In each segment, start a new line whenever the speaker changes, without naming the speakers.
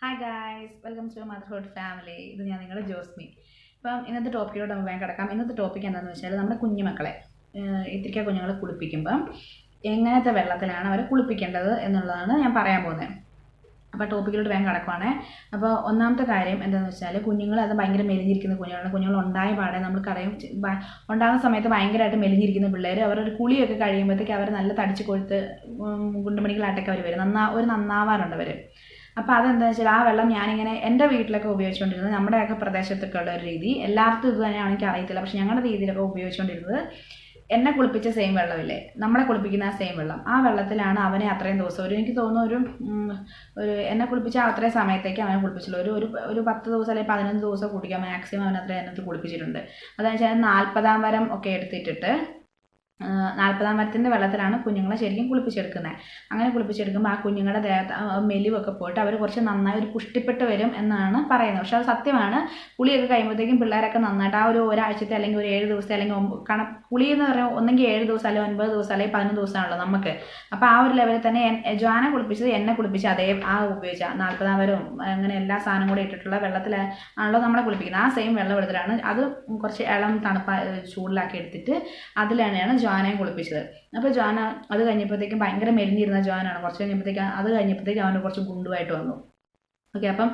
Hi guys welcome to motherhood family ഇത് ഞാൻ നിങ്ങളുടെ ജോസ്മി. ഇപ്പം ഇന്നത്തെ ടോപ്പിക്കോട് നമുക്ക് വേഗം കിടക്കാം. ഇന്നത്തെ ടോപ്പിക് എന്താണെന്ന് വെച്ചാൽ നമ്മുടെ കുഞ്ഞുമക്കളെ ഇത്തിരിക്ക കുഞ്ഞുങ്ങളെ കുളിപ്പിക്കുമ്പം എങ്ങനത്തെ വെള്ളത്തിലാണ് അവരെ കുളിപ്പിക്കേണ്ടത് എന്നുള്ളതാണ് ഞാൻ പറയാൻ പോകുന്നത് അപ്പോൾ ടോപ്പിക്കിലോട്ട് വേഗം കിടക്കുവാണേ. അപ്പോൾ ഒന്നാമത്തെ കാര്യം എന്താണെന്ന് വെച്ചാൽ കുഞ്ഞുങ്ങൾ അത് ഭയങ്കര മെലിഞ്ഞിരിക്കുന്ന കുഞ്ഞുങ്ങളാണ്. കുഞ്ഞുങ്ങൾ ഉണ്ടായ പാടെ നമ്മൾ കടയും ഉണ്ടാകുന്ന സമയത്ത് ഭയങ്കരമായിട്ട് മെലിഞ്ഞിരിക്കുന്ന പിള്ളേർ അവരൊരു കുളിയൊക്കെ കഴിയുമ്പോഴത്തേക്ക് അവർ നല്ല തടിച്ച് കൊഴുത്ത് ഗുണ്ടുമണികളായിട്ടൊക്കെ അവർ വരും. നന്നാ ഒരു നന്നാവാറുണ്ട് അവർ അപ്പോൾ അതെന്താണെന്ന് വെച്ചാൽ ആ വെള്ളം ഞാനിങ്ങനെ എന്റെ വീട്ടിലൊക്കെ ഉപയോഗിച്ചുകൊണ്ടിരുന്നത് നമ്മുടെയൊക്കെ പ്രദേശത്തൊക്കെ ഉള്ള ഒരു രീതി. എല്ലായിടത്തും ഇത് തന്നെയാണ് എനിക്ക് അറിയത്തില്ല. പക്ഷെ ഞങ്ങളുടെ രീതിയിലൊക്കെ ഉപയോഗിച്ചുകൊണ്ടിരുന്നത് എന്നെ കുളിപ്പിച്ച സെയിം വെള്ളമില്ലേ? നമ്മളെ കുളിപ്പിക്കുന്ന ആ സെയിം വെള്ളം. ആ വെള്ളത്തിലാണ് അവനെ അത്രയും ദിവസം ഒരു എനിക്ക് തോന്നുന്നു ഒരു ഒരു എന്നെ കുളിപ്പിച്ച അത്രയും സമയത്തേക്ക് അവനെ കുളിപ്പിച്ചുള്ളൂ. ഒരു ഒരു പത്ത് ദിവസം അല്ലെങ്കിൽ പതിനഞ്ച് ദിവസം കുടിക്കാൻ മാക്സിമം അവൻ അതിനകത്ത് കുളിപ്പിച്ചിട്ടുണ്ട്. അതെന്ന് വെച്ചാൽ നാൽപ്പതാം വരം ഒക്കെ എടുത്തിട്ടിട്ട് നാൽപ്പതാം മരത്തിന്റെ വെള്ളത്തിലാണ് കുഞ്ഞുങ്ങളെ ശരിക്കും കുളിപ്പിച്ചെടുക്കുന്നത്. അങ്ങനെ കുളിപ്പിച്ചെടുക്കുമ്പോൾ ആ കുഞ്ഞുങ്ങളുടെ ദേഹത്ത് മെലിവൊക്കെ പോയിട്ട് അവർ കുറച്ച് നന്നായി ഒരു പുഷ്ടിപ്പെട്ട് വരും എന്നാണ് പറയുന്നത്. പക്ഷെ അത് സത്യമാണ്. കുളിയൊക്കെ കഴിയുമ്പോഴത്തേക്കും പിള്ളേരൊക്കെ നന്നായിട്ട് ആ ഒരു ഒരാഴ്ചത്തെ അല്ലെങ്കിൽ ഒരു ഏഴ് ദിവസത്തെ അല്ലെങ്കിൽ കണ കുളി എന്ന് പറയുമ്പോൾ ഒന്നെങ്കിൽ ഏഴ് ദിവസം അല്ലെങ്കിൽ ഒൻപത് ദിവസം അല്ലെങ്കിൽ പതിനൊന്ന് ദിവസമാണല്ലോ നമുക്ക്. അപ്പോൾ ആ ഒരു ലെവലിൽ തന്നെ ജോന കുളിപ്പിച്ചത് എന്നെ കുളിപ്പിച്ച് അതേ ആ ഉപയോഗിച്ച നാൽപ്പതാം വരവും അങ്ങനെ എല്ലാ സാധനവും കൂടി ഇട്ടിട്ടുള്ള വെള്ളത്തിൽ ആണല്ലോ നമ്മളെ കുളിപ്പിക്കുന്നത്. ആ സെയിം വെള്ളം എടുത്തിട്ടാണ് അത് കുറച്ച് ഇളം തണുപ്പ ചൂടിലാക്കി എടുത്തിട്ട് അതിലാണ് തന്നെയാണ് ജോനയെ കുളിപ്പിച്ചത്. അപ്പോൾ ജോന അത് കഴിഞ്ഞപ്പോഴത്തേക്കും ഭയങ്കര മെലിഞ്ഞിരുന്ന ജോനാണ്. കുറച്ച് കഴിഞ്ഞപ്പോഴത്തേക്കും അത് കഴിഞ്ഞപ്പോഴത്തേക്കും അവന് കുറച്ച് ഗുണ്ടുമായിട്ട് വന്നു. ഓക്കെ അപ്പം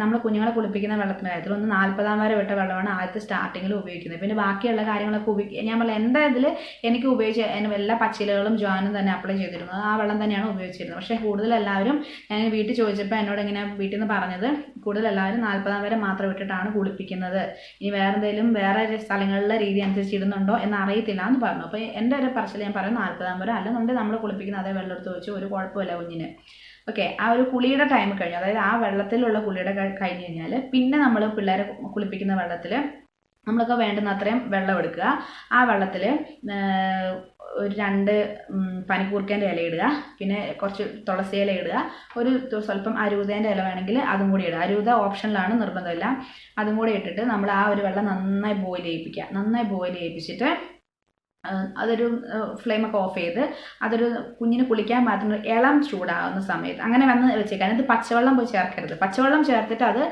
നമ്മൾ കുഞ്ഞുങ്ങളെ കുളിപ്പിക്കുന്ന വെള്ളത്തിന്റെ കാര്യത്തിൽ ഒന്ന് നാൽപ്പതാം വരെ വിട്ട വെള്ളമാണ് ആദ്യത്തെ സ്റ്റാർട്ടിങ്ങിൽ ഉപയോഗിക്കുന്നത്. പിന്നെ ബാക്കിയുള്ള കാര്യങ്ങളൊക്കെ ഉപയോഗിക്കുക ഞാൻ പറഞ്ഞ എന്റെ ഇതിൽ എനിക്ക് ഉപയോഗിച്ച എന്റെ എല്ലാ പച്ചിലകളും ജോനും തന്നെ അപ്ലൈ ചെയ്തിരുന്നത്. ആ വെള്ളം തന്നെയാണ് ഉപയോഗിച്ചിരുന്നത്. പക്ഷേ കൂടുതൽ എല്ലാവരും ഞാൻ വീട്ടിൽ ചോദിച്ചപ്പോൾ എന്നോട് ഇങ്ങനെ വീട്ടിൽ നിന്ന് പറഞ്ഞത് കൂടുതൽ എല്ലാവരും നാൽപ്പതാം വരെ മാത്രം വിട്ടിട്ടാണ് കുളിപ്പിക്കുന്നത്. ഇനി വേറെ എന്തെങ്കിലും വേറെ സ്ഥലങ്ങളിലെ രീതി അനുസരിച്ച് ഇടുന്നുണ്ടോ എന്ന് അറിയത്തില്ല എന്ന് പറഞ്ഞു. അപ്പോൾ എന്റെ ഒരു പറച്ചിൽ ഞാൻ പറയും നാൽപ്പതാം വരെ അല്ലെന്നുണ്ടെങ്കിൽ നമ്മൾ കുളിപ്പിക്കുന്ന അതേ വെള്ളം എടുത്ത് വെച്ച് ഒരു കുഴപ്പമില്ല കുഞ്ഞിന്. ഓക്കെ ആ ഒരു കുളിയുടെ ടൈം കഴിഞ്ഞു. അതായത് ആ വെള്ളത്തിലുള്ള കുളിയുടെ കഴിഞ്ഞു കഴിഞ്ഞ് കഴിഞ്ഞാൽ പിന്നെ നമ്മൾ പിള്ളേരെ കുളിപ്പിക്കുന്ന വെള്ളത്തിൽ നമ്മളൊക്കെ വേണ്ടുന്ന അത്രയും വെള്ളം എടുക്കുക. ആ വെള്ളത്തിൽ ഒരു രണ്ട് പനിക്കൂർക്കേന്റെ ഇല ഇടുക. പിന്നെ കുറച്ച് തുളസി ഇല ഇടുക. ഒരു സ്വല്പം അരൂതേന്റെ ഇല വേണമെങ്കിൽ അതും കൂടി ഇടുക. അരൂത ഓപ്ഷനിലാണ് നിർബന്ധമില്ല. അതും കൂടി ഇട്ടിട്ട് നമ്മൾ ആ ഒരു വെള്ളം നന്നായി ബോയിൽ ചെയ്യിപ്പിക്കുക. നന്നായി ബോയിൽ ചെയ്യിപ്പിച്ചിട്ട് അതൊരു ഫ്ലെയിമൊക്കെ ഓഫ് ചെയ്ത് അതൊരു കുഞ്ഞിന് കുളിക്കാൻ മാത്രം ഇളം ചൂടാകുന്ന സമയത്ത് അങ്ങനെ വന്ന് വെച്ചേക്കാൻ അതിനകത്ത് പച്ചവെള്ളം പോയി ചേർക്കരുത്. പച്ചവെള്ളം ചേർത്തിട്ട് അത്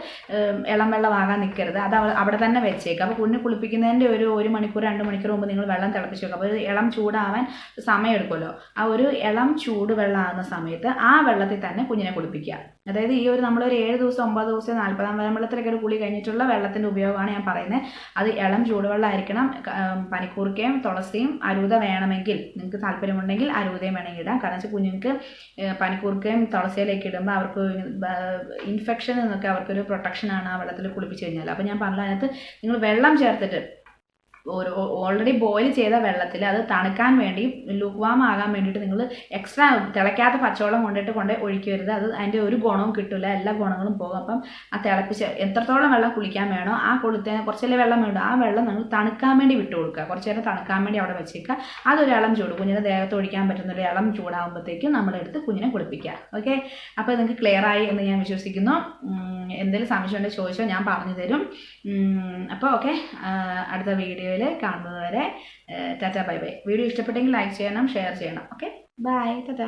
ഇളം വെള്ളമാകാൻ നിൽക്കരുത് അത് അവിടെ തന്നെ വെച്ചേക്കാം. അപ്പോൾ കുഞ്ഞിന് കുളിപ്പിക്കുന്നതിന്റെ ഒരു ഒരു മണിക്കൂർ രണ്ട് മണിക്കൂർ മുമ്പ് നിങ്ങൾ വെള്ളം തിളപ്പിച്ച് വെക്കുക അപ്പോൾ ഇളം ചൂടാവാൻ സമയം എടുക്കുമല്ലോ. ആ ഒരു ഇളം ചൂട് വെള്ളമാകുന്ന സമയത്ത് ആ വെള്ളത്തിൽ തന്നെ കുഞ്ഞിനെ കുളിപ്പിക്കുക. അതായത് ഈ ഒരു നമ്മളൊരു ഏഴ് ദിവസം ഒമ്പത് ദിവസം നാൽപ്പതാം വരം വെള്ളത്തിലൊക്കെ ഒരു കുളി കഴിഞ്ഞിട്ടുള്ള വെള്ളത്തിന്റെ ഉപയോഗമാണ് ഞാൻ പറയുന്നത്. അത് ഇളം ചൂടുവെള്ളമായിരിക്കണം. പനിക്കൂർക്കയും തുളസിയും അരൂത വേണമെങ്കിൽ നിങ്ങൾക്ക് താല്പര്യമുണ്ടെങ്കിൽ അരൂതയും വേണമെങ്കിൽ ഇടാം. കാരണം വെച്ചാൽ കുഞ്ഞുങ്ങൾക്ക് പനിക്കൂർക്കയും തുളസിയിലേക്ക് ഇടുമ്പോൾ അവർക്ക് ഇൻഫെക്ഷൻ എന്നൊക്കെ അവർക്കൊരു പ്രൊട്ടക്ഷനാണ് ആ വെള്ളത്തിൽ കുളിപ്പിച്ച് കഴിഞ്ഞാൽ അപ്പോൾ ഞാൻ പറഞ്ഞ അതിനകത്ത് നിങ്ങൾ വെള്ളം ചേർത്തിട്ട് ഒരു ഓൾറെഡി ബോയിൽ ചെയ്ത വെള്ളത്തിൽ അത് തണുക്കാൻ വേണ്ടി ലുക്വാം ആകാൻ വേണ്ടിയിട്ട് നിങ്ങൾ എക്സ്ട്രാ തിളയ്ക്കാത്ത പച്ചവെള്ളം കൊണ്ടിട്ട് കൊണ്ട് ഒഴിക്കരുത്. അത് അതിന്റെ ഒരു ഗുണവും കിട്ടില്ല എല്ലാ ഗുണങ്ങളും പോകും. അപ്പം ആ തിളപ്പിച്ച് എത്രത്തോളം വെള്ളം കുളിക്കാൻ വേണോ ആ കുളിത്തതിന് കുറച്ചല്ലേ വെള്ളം വേണ്ടോ. ആ വെള്ളം നിങ്ങൾ തണുക്കാൻ വേണ്ടി വിട്ടു കൊടുക്കുക. കുറച്ച് നേരം തണുക്കാൻ വേണ്ടി അവിടെ വെച്ചേക്കുക. അതൊരു ഇളം ചൂട്. കുഞ്ഞിന്റെ ദേഹത്ത് ഒഴിക്കാൻ പറ്റുന്ന ഒരു ഇളം ചൂടാകുമ്പോഴത്തേക്കും നമ്മളെടുത്ത് കുഞ്ഞിനെ കുളിപ്പിക്കുക. ഓക്കെ അപ്പോൾ നിങ്ങൾക്ക് ക്ലിയർ ആയി എന്ന് ഞാൻ വിശ്വസിക്കുന്നു. എന്തെങ്കിലും സംശയം ഉണ്ടെങ്കിൽ ചോദിച്ചോ. ഞാൻ പറഞ്ഞു തരും. അപ്പോൾ ഓക്കെ അടുത്ത വീഡിയോയിൽ കാണുന്നത് വരെ ടാറ്റ ബൈ ബൈ. വീഡിയോ ഇഷ്ടപ്പെട്ടെങ്കിൽ ലൈക്ക് ചെയ്യണം ഷെയർ ചെയ്യണം. ഓക്കെ? ബൈ. ടാറ്റ.